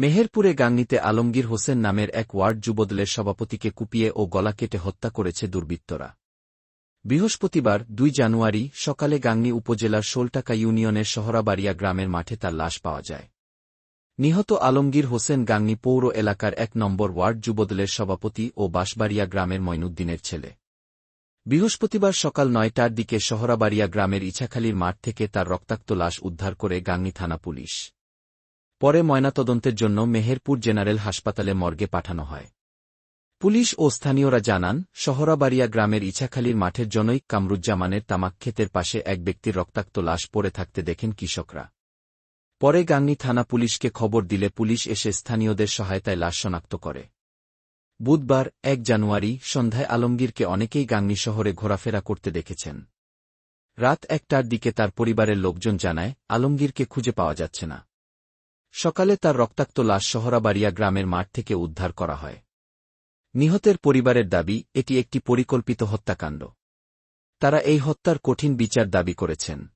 মেহেরপুরে গাংনীতে আলমগীর হোসেন নামের এক ওয়ার্ড যুবদলের সভাপতিকে কুপিয়ে ও গলা কেটে হত্যা করেছে দুর্বৃত্তরা। বৃহস্পতিবার, দুই জানুয়ারি, সকালে গাংনী উপজেলার শোলটাকা ইউনিয়নের শহরাবাড়িয়া গ্রামের মাঠে তার লাশ পাওয়া যায়। নিহত আলমগীর হোসেন গাংনী পৌর এলাকার এক নম্বর ওয়ার্ড যুবদলের সভাপতি ও বাঁশবাড়িয়া গ্রামের মইনুদ্দিনের ছেলে। বৃহস্পতিবার সকাল নয়টার দিকে শহরাবাড়িয়া গ্রামের ইছাখালীর মাঠ থেকে তার রক্তাক্ত লাশ উদ্ধার করে গাংনী থানা পুলিশ। পরে ময়নাতদন্তের জন্য মেহেরপুর জেনারেল হাসপাতালে মর্গে পাঠানো হয়। পুলিশ ও স্থানীয়রা জানান, শহরাবাড়িয়া গ্রামের ইছাখালীর মাঠের জনৈক কামরুজ্জামানের তামাক ক্ষেতের পাশে এক ব্যক্তির রক্তাক্ত লাশ পড়ে থাকতে দেখেন কৃষকরা। পরে গাংনী থানা পুলিশকে খবর দিলে পুলিশ এসে স্থানীয়দের সহায়তায় লাশ শনাক্ত করে। বুধবার, এক জানুয়ারি, সন্ধ্যায় আলমগীরকে অনেকেই গাংনী শহরে ঘোরাফেরা করতে দেখেছেন। রাত একটার দিকে তার পরিবারের লোকজন জানায়, আলমগীরকে খুঁজে পাওয়া যাচ্ছে না। সকালে তার রক্তাক্ত লাশ শহরাবাড়িয়া গ্রামের মাঠ থেকে উদ্ধার করা হয়। নিহতের পরিবারের দাবি, এটি একটি পরিকল্পিত হত্যাকাণ্ড। তারা এই হত্যার কঠিন বিচার দাবি করেছেন।